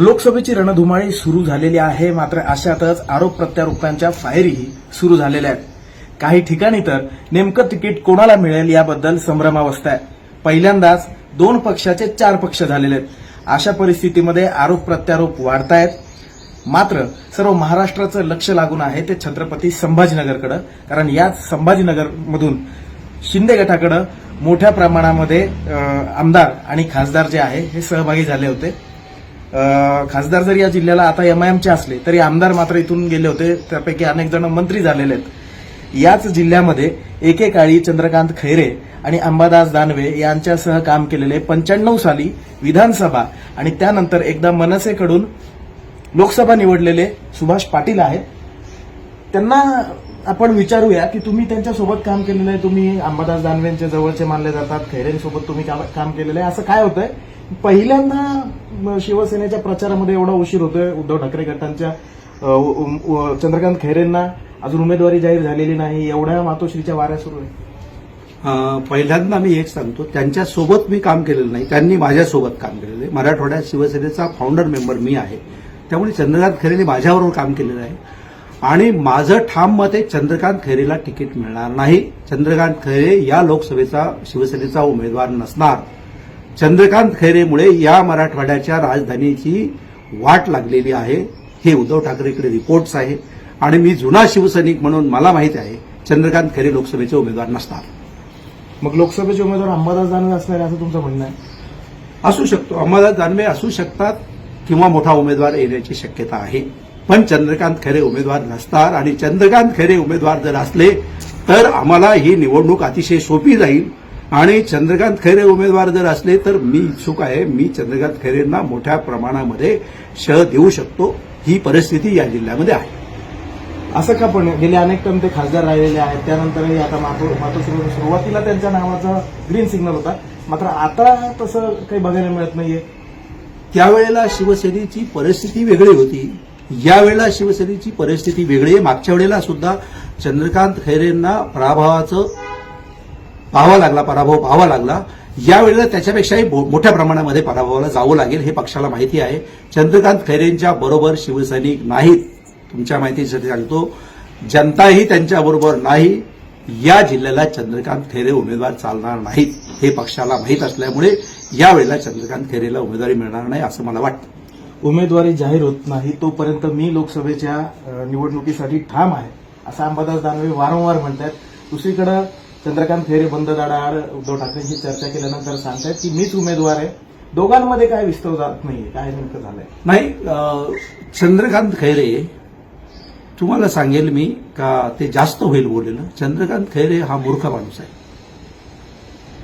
लोकसभेची रणधुमाळी सुरू झालेली आहे. मात्र अशातच आरोप प्रत्यारोपांच्या फायरीही सुरू झालेल्या आहेत. काही ठिकाणी तर नेमकं तिकीट कोणाला मिळेल याबद्दल संभ्रमावस्था आहे. पहिल्यांदाच दोन पक्षाचे चार पक्ष झालेले आहेत. अशा परिस्थितीमध्ये आरोप प्रत्यारोप वाढतायत. मात्र सर्व महाराष्ट्राचं लक्ष लागून आहे ते छत्रपती संभाजीनगरकडे कारण याच संभाजीनगरमधून शिंदे गटाकडे मोठ्या प्रमाणामध्ये आमदार आणि खासदार जे आहे हे सहभागी झाले होते. खासदार जरी या जिल्ह्याला आता एमआयएमचे असले तरी आमदार मात्र इथून गेले होते. त्यापैकी अनेक जण मंत्री झालेले आहेत. याच जिल्ह्यामध्ये एकेकाळी चंद्रकांत खैरे आणि अंबादास दानवे यांच्यासह काम केलेले पंच्याण्णव साली विधानसभा आणि त्यानंतर एकदा मनसेकडून लोकसभा निवडलेले सुभाष पाटील आहेत त्यांना आपण विचारूया की तुम्ही त्यांच्यासोबत काम केलेलं आहे. तुम्ही अंबादास दानवेंच्या जवळचे मानले जातात खैरेंसोबत तुम्ही काम केलेलं आहे. असं काय होतंय? पहिल्यांदा शिवसेनेच्या प्रचारामध्ये एवढा उशीर होतोय उद्धव ठाकरे गटांच्या चंद्रकांत खैरेंना अजून उमेदवारी जाहीर झालेली नाही एवढ्या मातोश्रीच्या वाऱ्या सुरू आहे पहिल्यांदा मी एक सांगतो त्यांच्यासोबत मी काम केलेलं नाही त्यांनी माझ्यासोबत काम केलेलं आहे. मराठवाड्यात शिवसेनेचा फाउंडर मेंबर मी आहे त्यामुळे चंद्रकांत खैरेने माझ्याबरोबर काम केलेलं आहे. आणि माझं ठाम मत आहे चंद्रकांत खैरेला तिकीट मिळणार नाही. चंद्रकांत खैरे या लोकसभेचा शिवसेनेचा उमेदवार नसणार. चंद्रकांत खैरेमुळे या मराठवाड्याच्या राजधानीची वाट लागलेली आहे. हे उद्धव ठाकरेकडे रिपोर्ट्स आहे आणि मी जुना शिवसैनिक म्हणून मला माहिती आहे चंद्रकांत खैरे लोकसभेचे उमेदवार नसणार मग लोकसभेचे उमेदवार अंबादास दानवे असणार असं तुमचं म्हणणं आहे? असू शकतो. अंबादास दानवे असू शकतात किंवा मोठा उमेदवार येण्याची शक्यता आहे. पण चंद्रकांत खैरे उमेदवार नसतात आणि चंद्रकांत खैरे उमेदवार जर असले तर आम्हाला ही निवडणूक अतिशय सोपी जाईल. आणि चंद्रकांत खैरे उमेदवार जर असले तर मी इच्छुक आहे मी चंद्रकांत खैरेंना मोठ्या प्रमाणामध्ये श देऊ शकतो. ही परिस्थिती या जिल्ह्यामध्ये आहे. असं का पण गेले अनेक टर्म ते खासदार राहिलेले आहेत. त्यानंतरही आता मातो मातोश्री सुरुवातीला त्यांच्या नावाचा ग्रीन सिग्नल होता. मात्र आता तसं काही बघायला मिळत नाहीये. त्यावेळेला शिवसेनेची परिस्थिती वेगळी होती. यावेळेला शिवसेनेची परिस्थिती वेगळी आहे. मागच्या वेळेला सुद्धा चंद्रकांत खैरेंना पराभवाचं पाहावा लागला पराभव पाहावा लागला. यावेळेला त्याच्यापेक्षाही मोठ्या प्रमाणामध्ये पराभवाला जावं लागेल हे पक्षाला माहिती आहे. चंद्रकांत खैरेंच्या बरोबर शिवसैनिक नाहीत तुमच्या माहितीसाठी सांगतो. जनताही त्यांच्याबरोबर नाही. या जिल्ह्याला चंद्रकांत खैरे उमेदवार चालणार नाहीत हे पक्षाला माहीत असल्यामुळे यावेळेला चंद्रकांत खैरेला उमेदवारी मिळणार नाही असं मला वाटतं. उमेदवारी जाहीर होत नाही तोपर्यंत मी लोकसभेच्या निवडणुकीसाठी ठाम आहे असं अंबादास दानवे वारंवार म्हणतात दुसरीकडं चंद्रकांत खैरे बंद दाडाआड उद्धव ठाकरेंशी चर्चा केल्यानंतर सांगतायत की मीच उमेदवार आहे. दोघांमध्ये काय विस्तव जात नाहीये? काय नेमकं झालंय? नाही चंद्रकांत खैरे तुम्हाला सांगेल मी का ते जास्त होईल बोललेलं? चंद्रकांत खैरे हा मूर्ख माणूस आहे.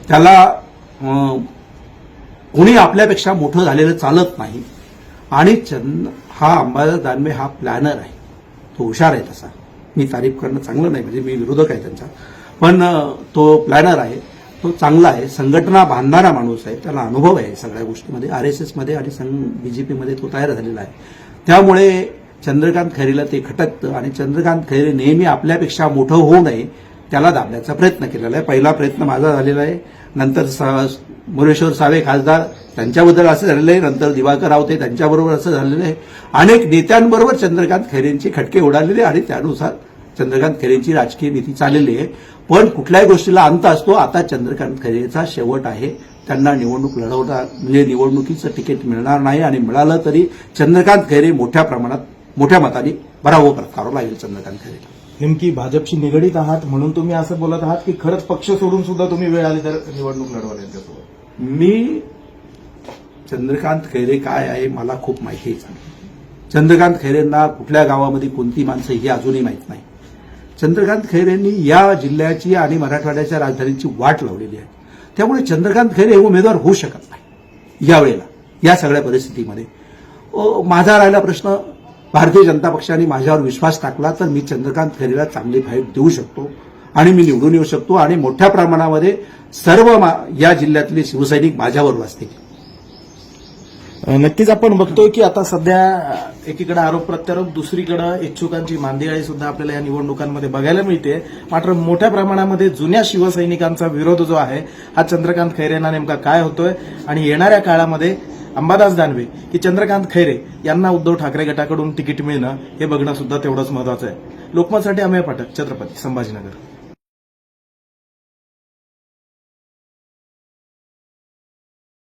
त्याला अं, कोणी आपल्यापेक्षा मोठं झालेलं चालत नाही आणि चंद हा अंबादास दानवे हा प्लॅनर आहे. तो हुशार आहे तसा. मी तारीफ करणं चांगलं नाही म्हणजे मी विरोधक आहे त्यांचा. पण तो प्लॅनर आहे तो चांगला आहे संघटना बांधणारा माणूस आहे त्याला अनुभव आहे सगळ्या गोष्टीमध्ये. आर एस एसमध्ये आणि बीजेपीमध्ये तो तयार झालेला आहे. त्यामुळे चंद्रकांत खैरेला ते खटकतं आणि चंद्रकांत खैरे नेहमी आपल्यापेक्षा मोठं होऊ नये त्याला दाबण्याचा प्रयत्न केलेला आहे. पहिला प्रयत्न माझा झालेला आहे. नंतर सा- मुरेश्वर सावे खासदार त्यांच्याबद्दल असं झालेलं आहे. नंतर दिवाकर रावते त्यांच्याबरोबर असं झालेलं आहे. अनेक नेत्यांबरोबर चंद्रकांत खैरेंची खटके उडालेले आणि त्यानुसार चंद्रकांत खैरेंची राजकीय नीती चाललेली आहे. पण कुठल्याही गोष्टीला अंत असतो आता चंद्रकांत खैरेचा शेवट आहे. त्यांना निवडणूक लढवता म्हणजे निवडणुकीचं तिकीट मिळणार नाही आणि मिळालं तरी चंद्रकांत खैरे मोठ्या प्रमाणात मोठ्या मताने पराभव पत्करावा लागेल चंद्रकांत खैरेला. नेमकी भाजपशी निगडीत आहात म्हणून तुम्ही असं बोलत आहात की खरंच पक्ष सोडून सुद्धा तुम्ही वेळ आली तर निवडणूक लढवाल यांच्यासोबत? मी चंद्रकांत खैरे काय आहे मला खूप माहिती आहे. चंद्रकांत खैरेंना कुठल्या गावामध्ये कोणती माणसं ही अजूनही माहीत नाही. चंद्रकांत खैरेंनी या जिल्ह्याची आणि मराठवाड्याच्या राजधानीची वाट लावलेली आहे. त्यामुळे चंद्रकांत खैरे हे उमेदवार होऊ शकत नाही. यावेळेला या सगळ्या परिस्थितीमध्ये. माझा राहिला प्रश्न भारतीय जनता पक्षाने माझ्यावर विश्वास टाकला तर मी चंद्रकांत खैरेला चांगली फाईट देऊ शकतो आणि मी निवडून येऊ शकतो आणि मोठ्या प्रमाणामध्ये सर्व मा- या जिल्ह्यातले शिवसैनिक माझ्यावर वाचतील नक्कीच आपण बघतोय की आता सध्या एकीकडे आरोप प्रत्यारोप दुसरीकडे इच्छुकांची मांदियाळी सुद्धा आपल्याला या निवडणुकांमध्ये बघायला मिळते. मात्र मोठ्या प्रमाणामध्ये जुन्या शिवसैनिकांचा विरोध जो आहे हा चंद्रकांत खैरेंना नेमका काय होतोय? आणि येणाऱ्या काळामध्ये अंबादास दानवे की चंद्रकांत खैरे यांना उद्धव ठाकरे गटाकडून तिकीट मिळणं हे बघणं सुद्धा तेवढंच महत्वाचं आहे. लोकमतसाठी अमेय पाठक छत्रपती संभाजीनगर.